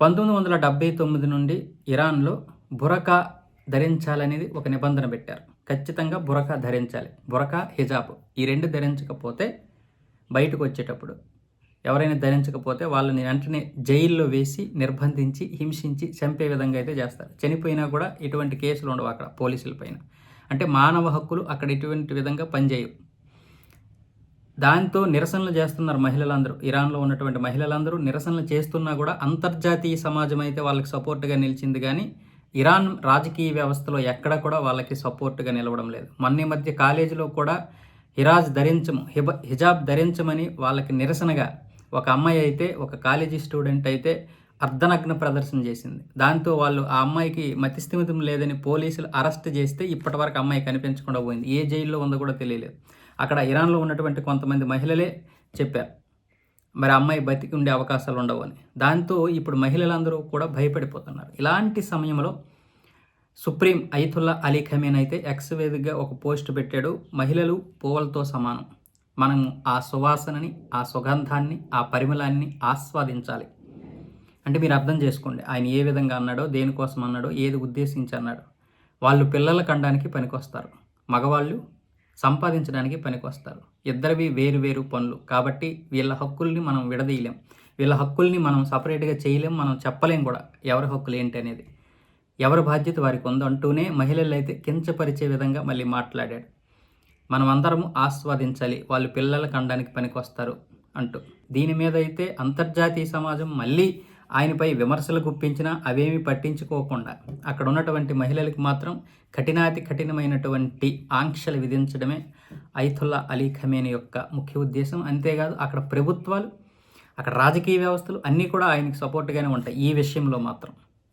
పంతొమ్మిది వందల డెబ్బై తొమ్మిది నుండి ఇరాన్లో బురకా ధరించాలనేది ఒక నిబంధన పెట్టారు. ఖచ్చితంగా బురకా ధరించాలి. బురకా హిజాబ్ ఈ రెండు ధరించకపోతే బయటకు వచ్చేటప్పుడు. ఎవరైనా ధరించకపోతే వాళ్ళని వెంటనే జైల్లో వేసి నిర్బంధించి హింసించి చంపే విధంగా అయితే చేస్తారు. చనిపోయినా కూడా ఇటువంటి కేసులు ఉండవు అక్కడ పోలీసుల పైన. అంటే మానవ హక్కులు అక్కడ ఇటువంటి విధంగా పనిచేయవు. దాంతో నిరసనలు చేస్తున్నారు మహిళలందరూ. ఇరాన్లో ఉన్నటువంటి మహిళలందరూ నిరసనలు చేస్తున్నా కూడా అంతర్జాతీయ సమాజం అయితే వాళ్ళకి సపోర్ట్గా నిలిచింది కానీ ఇరాన్ రాజకీయ వ్యవస్థలో ఎక్కడ కూడా వాళ్ళకి సపోర్ట్గా నిలవడం లేదు. మొన్న మధ్య కాలేజీలో కూడా హిరాజ్ ధరించము హిబ హిజాబ్ ధరించమని వాళ్ళకి నిరసనగా ఒక అమ్మాయి అయితే ఒక కాలేజీ స్టూడెంట్ అయితే అర్ధనగ్న ప్రదర్శన చేసింది. దాంతో వాళ్ళు ఆ అమ్మాయికి మతిస్థిమితం లేదని పోలీసులు అరెస్ట్ చేస్తే ఇప్పటివరకు అమ్మాయి కనిపించకుండా పోయింది. ఏ జైల్లో ఉందో కూడా తెలియలేదు. అక్కడ ఇరాన్లో ఉన్నటువంటి కొంతమంది మహిళలే చెప్పారు. మరి అమ్మాయి బతికి ఉండే అవకాశాలు ఉండవు అని. దాంతో ఇప్పుడు మహిళలందరూ కూడా భయపడిపోతున్నారు. ఇలాంటి సమయంలో సుప్రీం ఐతుల్లా అలీ ఖమీన్ అయితే ఎక్స్ వేదికగా ఒక పోస్ట్ పెట్టాడు. మహిళలు పువ్వులతో సమానం. మనము ఆ సువాసనని ఆ సుగంధాన్ని ఆ పరిమళాన్ని ఆస్వాదించాలి. అంటే మీరు అర్థం చేసుకోండి. ఆయన ఏ విధంగా అన్నాడో దేనికోసం అన్నాడో ఏది ఉద్దేశించి అన్నాడు. వాళ్ళు పిల్లల కండానికి పనికొస్తారు. మగవాళ్ళు సంపాదించడానికి పనికొస్తారు. ఇద్దరివి వేరు వేరు పనులు. కాబట్టి వీళ్ళ హక్కుల్ని మనం విడదీయలేం. వీళ్ళ హక్కుల్ని మనం సపరేట్గా చేయలేం మనం చెప్పలేం కూడా. ఎవరి హక్కులు ఏంటి అనేది. ఎవరి బాధ్యత వారికి ఉందో అంటూనే మహిళలు అయితే కించపరిచే విధంగా మళ్ళీ మాట్లాడాడు మనం అందరము ఆస్వాదించాలి. వాళ్ళు పిల్లల కండానికి పనికొస్తారు అంటూ. దీని మీద అయితే అంతర్జాతీయ సమాజం మళ్ళీ ఆయనపై విమర్శలు గుప్పించినా అవేమి పట్టించుకోకుండా అక్కడ ఉన్నటువంటి మహిళలకు మాత్రం కఠినాతి కఠినమైనటువంటి ఆంక్షలు విధించడమే ఐతుల్లా అలీ ఖమేని యొక్క ముఖ్య ఉద్దేశం. అంతేకాదు అక్కడ ప్రభుత్వాలు అక్కడ రాజకీయ వ్యవస్థలు అన్నీ కూడా ఆయనకి సపోర్ట్గానే ఉంటాయి ఈ విషయంలో మాత్రం.